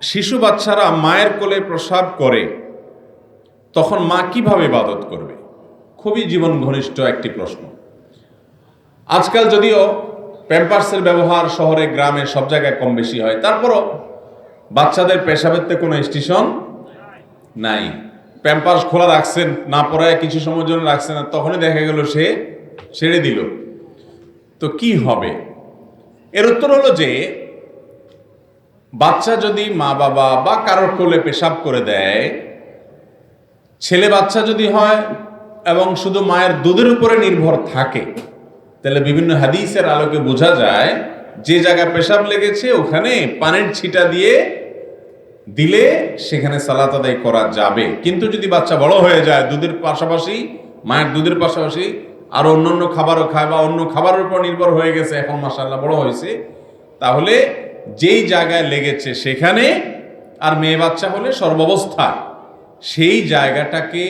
শিশু বাচ্চারা মায়ের কোলে প্রসাব করে, তখন মা কীভাবে ইবাদত করবে? খুবই জীবন ঘনিষ্ঠ একটি প্রশ্ন। আজকাল যদিও প্যাম্পার্সের ব্যবহার শহরে, গ্রামে সব জায়গায় কম বেশি হয়, তারপরও বাচ্চাদের পেশাবের তো কোনো স্টেশন নাই। প্যাম্পার্স খোলা রাখছেন, না পড়ায় কিছু সময়ের জন্য রাখছেন আর তখনই দেখা গেল সে ছেড়ে দিল। তো কি হবে? এর উত্তর হলো যে বাচ্চা যদি মা বাবা বা কারোর কোলে পেশাব করে দেয়, ছেলে বাচ্চা যদি হয় এবং শুধু মায়ের দুধের উপরে নির্ভর থাকে, তাহলে বিভিন্ন হাদিসের আলোকে বোঝা যায়, যে জায়গায় পেশাব লেগেছে ওখানে পানির ছিটা দিয়ে দিলে সেখানে সালাত আদায় করা যাবে। কিন্তু যদি বাচ্চা বড় হয়ে যায়, দুধের পাশাপাশি, মায়ের দুধের পাশাপাশি আর অন্য অন্য খাবারও খায় বা অন্য খাবারের উপর নির্ভর হয়ে গেছে, এখন মাসাল্লাহ বড় হয়েছে, তাহলে যেই জায়গায় লেগেছে সেখানে আর মেয়ে বাচ্চা হলে সর্বাবস্থা। সেই জায়গাটাকে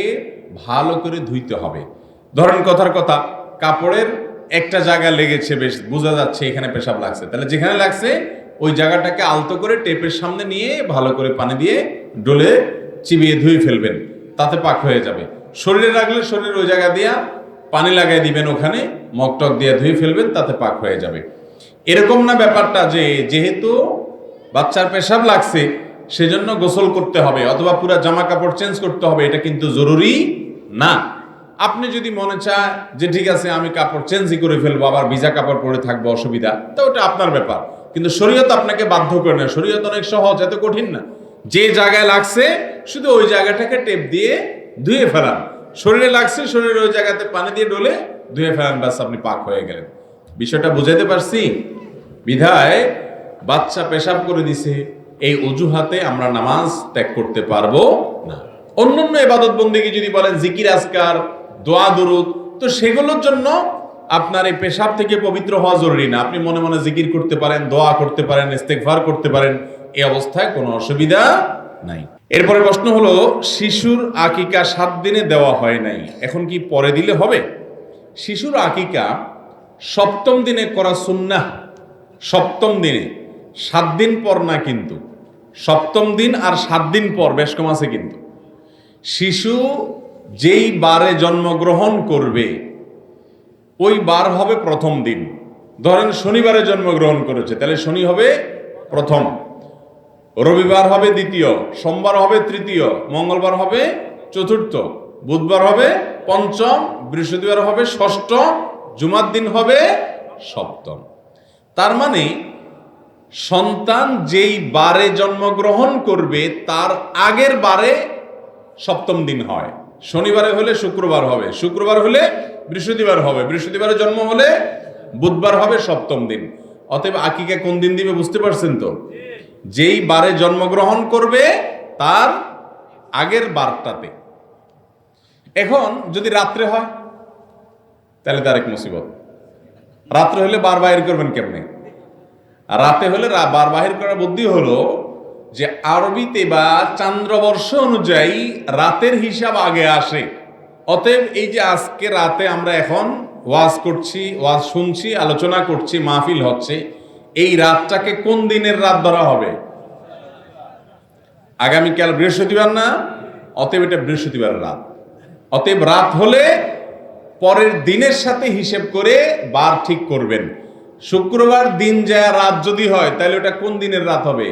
ভালো করে ধুইতে হবে। ধরেন কথার কথা, কাপড়ের একটা জায়গা লেগেছে, বেশ বোঝা যাচ্ছে এখানে পেশাব লাগছে। তাহলে যেখানে লাগছে, ওই জায়গাটাকে আলতো করে টেপের সামনে নিয়ে ভালো করে পানি দিয়ে ডলে চিবিয়ে ধুয়ে ফেলবেন। তাতে পাক হয়ে যাবে। শরীরে রাখলে শরীরের ওই জায়গা দিয়া পানি লাগাই দিবেন ওখানে মকটক দিয়ে ধুয়ে ফেলবেন, তাতে পাক হয়ে যাবে। এরকম না ব্যাপারটা যে যেহেতু বাচ্চার পেশাব লাগছে, সেজন্য গোসল করতে হবে অথবা পুরা জামা কাপড় চেঞ্জ করতে হবে, এটা কিন্তু জরুরি না। আপনি যদি মনে চায় যে ঠিক আছে, আমি কাপড় চেঞ্জই করে ফেলব, আবার ভিজা কাপড় পরে থাকব, অসুবিধা, তো ওটা আপনার ব্যাপার। কিন্তু শরীয়ত আপনাকে বাধ্য করে না শরীয়ত অনেক সহজ, এত কঠিন না। যে জায়গায় লাগছে, শুধু ওই জায়গাটাকে টেপ দিয়ে ধুয়ে ফেলান। শরীরে লাগছে, শরীরের ওই জায়গাতে পানি দিয়ে ডলে ধুয়ে ফেলান, ব্যাস আপনি পাক হয়ে গেলেন। বিষয়টা বুঝাইতে পারছি? বিধায় বাচ্চা পেশাব করে দিছে, এই অজুহাতে আমরা নামাজ ত্যাগ করতে পারব না। অন্যান্য এবাদত বন্দিকে যদি বলেন, জিকির আজকার, দোয়া দরুদ, তো সেগুলোর জন্য আপনার এই পেশাব থেকে পবিত্র হওয়া জরুরি না। আপনি মনে মনে জিকির করতে পারেন, দোয়া করতে পারেন, ইস্তেগফার করতে পারেন, এই অবস্থায় কোনো অসুবিধা নাই। এরপরে প্রশ্ন হলো, শিশুর আকিকা সাত দিনে দেওয়া হয় নাই, এখন কি পরে দিলে হবে? শিশুর আকিকা সপ্তম দিনে করা সুন্নাহ সপ্তম দিনে। সাত দিন পর না কিন্তু। সপ্তম দিন আর সাত দিন পর বেশ কম আছে কিন্তু। শিশু যেই বারে জন্মগ্রহণ করবে, ওই বার হবে প্রথম দিন। ধরেন শনিবারে জন্মগ্রহণ করেছে, তাহলে শনি হবে প্রথম। রবিবার হবে দ্বিতীয়, সোমবার হবে তৃতীয়, মঙ্গলবার হবে চতুর্থ, বুধবার হবে পঞ্চম, বৃহস্পতিবার হবে ষষ্ঠ, জুমার দিন হবে সপ্তম। তার মানে সন্তান যেই বারে জন্মগ্রহণ করবে, তার আগের বারে সপ্তম দিন হয়। শনিবারে হলে শুক্রবার হবে, শুক্রবার হলে বৃহস্পতিবার হবে, বৃহস্পতিবারে জন্ম হলে বুধবার হবে সপ্তম দিন। অতএব আকিকা কোন দিন দিবে বুঝতে পারছেন তো? যেই বারে জন্মগ্রহণ করবে, তার আগের বারটাতে। এখন যদি রাত্রে হয়, তাহলে তার এক মুসিবত। রাত্রে হলে বার বাহির করবেন কেমনে? রাতে হলে বার বাহির করার বুদ্ধি হলো যে আরবিতে বা চান্দ্রবর্ষ অনুযায়ী রাতের হিসাব আগে আসে। অতএব এই যে আজকে রাতে আমরা এখন ওয়াজ করছি, ওয়াজ শুনছি, আলোচনা করছি, মাহফিল হচ্ছে, এই রাতটাকে কোন দিনের রাত ধরা হবে? আগামীকাল বৃহস্পতিবার না? অতএব এটা বৃহস্পতিবারের রাত। অতএব রাত হলে পরের দিনের সাথে হিসেব করে বার ঠিক করবেন। শুক্রবার দিন যায়, রাত যদি হয়, তাহলে ওটা কোন দিনের রাত হবে?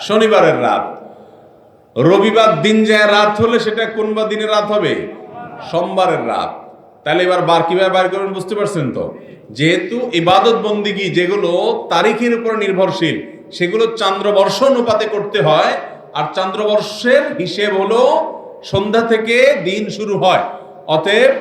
শনিবারের রাত। রবিবার দিন যায়, রাত হলে সেটা কোন বা দিনের রাত হবে? সোমবারের রাত। তাহলে এবার বার কীভাবে বার করবেন বুঝতে পারছেন তো? যেহেতু ইবাদত বন্দিগি যেগুলো তারিখের উপর নির্ভরশীল, সেগুলো চান্দ্রবর্ষ অনুপাতে করতে হয়, আর চান্দ্রবর্ষের হিসেব হলো সন্ধ্যা থেকে দিন শুরু হয়। অতএব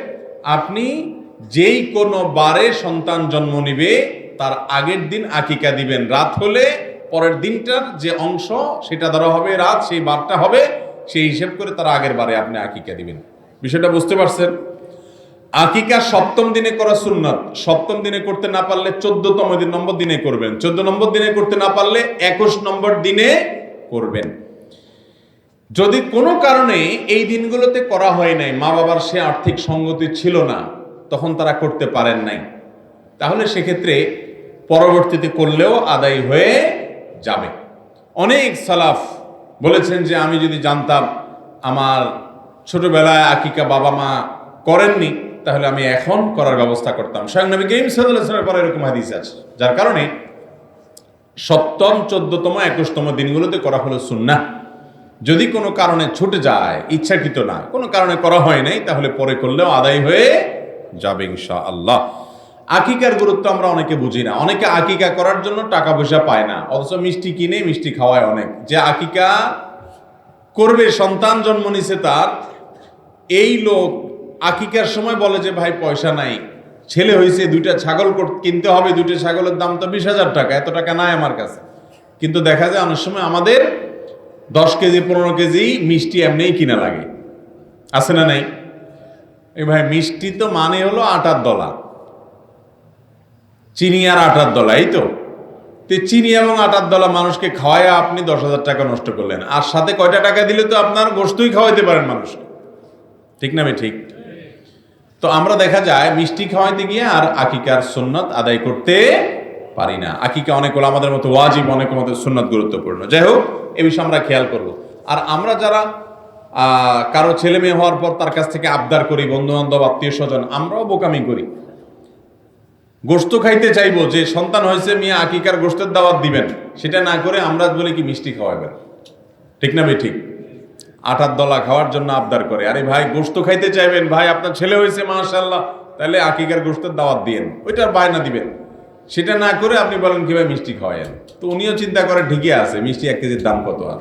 আপনি যেই কোনো বারে সন্তান জন্ম নিবে, তার আগের দিন আকিকা দিবেন। রাত হলে পরের দিনটার যে অংশ, সেটা ধরা হবে, রাত সেই বারটা হবে, সেই হিসেব করে তার আগের বারে আপনি আকিকা দিবেন। বিষয়টা বুঝতে পারছেন? আকিকা সপ্তম দিনে করা সুন্নত। সপ্তম দিনে করতে না পারলে চোদ্দতম দিন নম্বর দিনে করবেন। চোদ্দ নম্বর দিনে করতে না পারলে একুশ নম্বর দিনে করবেন। যদি কোনো কারণে এই দিনগুলোতে করা হয় নাই, মা বাবার সে আর্থিক সঙ্গতি ছিল না, তখন তারা করতে পারেন নাই। তাহলে সেক্ষেত্রে পরবর্তীতে করলেও আদায় হয়ে যাবে। অনেক সালাফ বলেছেন যে, আমি যদি জানতাম আমার ছোটবেলায় আকিকা বাবা মা করেননি, তাহলে আমি এখন করার ব্যবস্থা করতাম। স্বয়ং নবী করিম সাল্লামের পরে এরকম হাদিস আছে, যার কারণে সপ্তম, চোদ্দতম, একুশতম দিনগুলোতে করা হলো সুন্না যদি কোনো কারণে ছুটে যায়, ইচ্ছাকৃত না কোনো কারণে করা হয় নাই, তাহলে পরে করলেও আদায় হয়ে যাবে ইনশা আল্লাহ আকিকার গুরুত্ব আমরা অনেকে বুঝি না। অনেকে আকিকা করার জন্য টাকা পয়সা পায় না। অথচ মিষ্টি কিনে মিষ্টি খাওয়ায় অনেক। যে আকিকা করবে, সন্তান জন্ম নিছে তার, এই লোক আকিকার সময় বলে যে, ভাই, পয়সা নাই। ছেলে হয়েছে দুইটা ছাগল কিনতে হবে, দুইটা ছাগলের দাম তো বিশ হাজার টাকা, এত টাকা নাই আমার কাছে। কিন্তু দেখা যায় অনেক সময় আমাদের দশ কেজি, পনেরো কেজি মিষ্টি এমনিই কিনা লাগে। আছে না নাই? এই ভাই, মিষ্টি তো মানে হলো আটার দলা। চিনি আর আটার দলা, এই তো? চিনি এবং আটার দলা মানুষকে খাওয়ায় আপনি দশ হাজার টাকা নষ্ট করলেন। আর সাথে কয়টা টাকা দিলে তো আপনার গোস্তই খাওয়াইতে পারেন মানুষকে। ঠিক না ঠিক? তো আমরা দেখা যায়, মিষ্টি খাওয়াইতে গিয়ে আর আকিকার সুন্নত আদায় করতে পারি না। আকিকা অনেক হলো আমাদের মতো ওয়াজিব, অনেক আমাদের সুন্নত গুরুত্বপূর্ণ। যাই হোক এ বিষয়ে আমরা খেয়াল করব। আর আমরা যারা কারও ছেলে মেয়ে হওয়ার পর তার কাছ থেকে আবদার করি বন্ধু বান্ধব আত্মীয় স্বজন আমরাও বোকামি করি। গোস্ত খাইতে চাইব, যে সন্তান হয়েছে, মেয়ে আকিকার গোস্তের দাওয়াত দিবেন, সেটা না করে আমরা বলি কি মিষ্টি খাওয়াবেন। ঠিক না ভাই? ঠিক। আটার দলা খাওয়ার জন্য আবদার করে। আরে ভাই গোস্ত খাইতে চাইবেন, ভাই, আপনার ছেলে হয়েছে মাশাল্লাহ তাহলে আকিকার গোস্তের দাওয়াত দিয়েন। ওইটার বায়না দিবেন। সেটা না করে আপনি বলেন কি ভাই মিষ্টি খাওয়ায়েন তো উনিও চিন্তা করে, ঠিকই আছে, মিষ্টি এক কেজির দাম কত আর?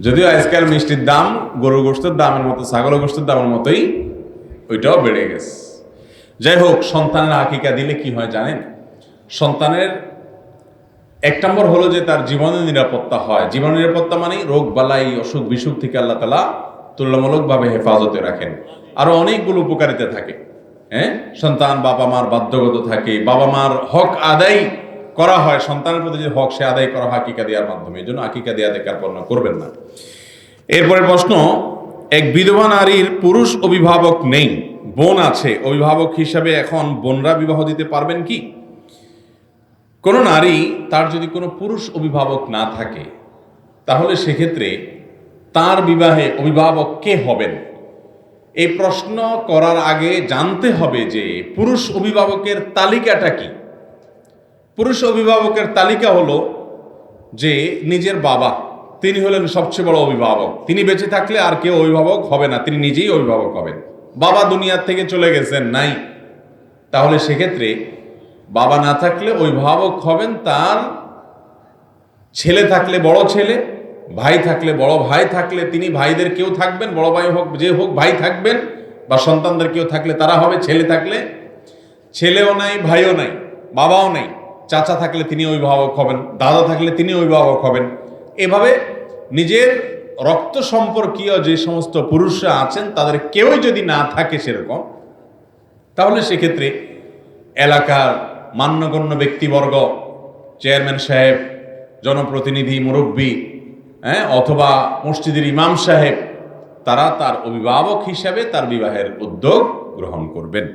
যদিও আজকাল মিষ্টির দাম, গরুর গোস্তের দামের মতো ছাগল গোস্তের দামের মতোই ওইটাও বেড়ে গেছে। যাই হোক, সন্তানের আকিকা দিলে কি হয় জানেন? সন্তানের এক নম্বর হলো যে তার জীবনের নিরাপত্তা হয়। জীবন নিরাপত্তা মানে রোগ, বালাই, অসুখ, বিসুখ থেকে আল্লাহ তালা তুলনামূলকভাবে হেফাজতে রাখেন। আরও অনেকগুলো উপকারিতা থাকে। হ্যাঁ সন্তান বাবা মার বাধ্যগত থাকে, বাবা মার হক আদায় করা হয়, সন্তানের প্রতি যে হক সে আদায় করা হয় আকিকা দেওয়ার মাধ্যমে, এই জন্য আকিকা দেওয়া থেকে কার্পণ্য করবেন না। এরপরে প্রশ্ন, এক বিধবা নারীর পুরুষ অভিভাবক নেই, বোন আছে, অভিভাবক হিসাবে এখন বোনরা বিবাহ দিতে পারবেন কি? কোনো নারী তার যদি কোনো পুরুষ অভিভাবক না থাকে, তাহলে সেক্ষেত্রে তার বিবাহে অভিভাবক কে হবেন? এই প্রশ্ন করার আগে জানতে হবে যে পুরুষ অভিভাবকের তালিকাটা কি? পুরুষ অভিভাবকের তালিকা হলো যে নিজের বাবা, তিনি হলেন সবচেয়ে বড় অভিভাবক। তিনি বেঁচে থাকলে আর কেউ অভিভাবক হবে না, তিনি নিজেই অভিভাবক হবেন। বাবা দুনিয়ার থেকে চলে গেছেন, নাই। তাহলে সেক্ষেত্রে বাবা না থাকলে অভিভাবক হবেন তার ছেলে থাকলে বড় ছেলে ভাই থাকলে বড় ভাই থাকলে তিনি ভাইদের কেউ থাকবেন, বড় ভাই হোক, যে হোক ভাই থাকবেন, বা সন্তানদের কেউ থাকলে তারা হবে, ছেলে থাকলে ছেলেও নাই, ভাইও নাই, বাবাও নেই, চাচা থাকলে তিনি অভিভাবক হবেন, দাদা থাকলে তিনি অভিভাবক হবেন। এভাবে নিজের রক্ত সম্পর্কীয় যে সমস্ত পুরুষরা আছেন, তাদের কেউই যদি না থাকে সেরকম, তাহলে সেক্ষেত্রে এলাকার মান্যগণ্য ব্যক্তিবর্গ, চেয়ারম্যান সাহেব, জনপ্রতিনিধি, মুরব্বী হ্যাঁ? অথবা মসজিদের ইমাম সাহেব তারা তার অভিভাবক হিসাবে তার বিবাহের উদ্যোগ গ্রহণ করবেন।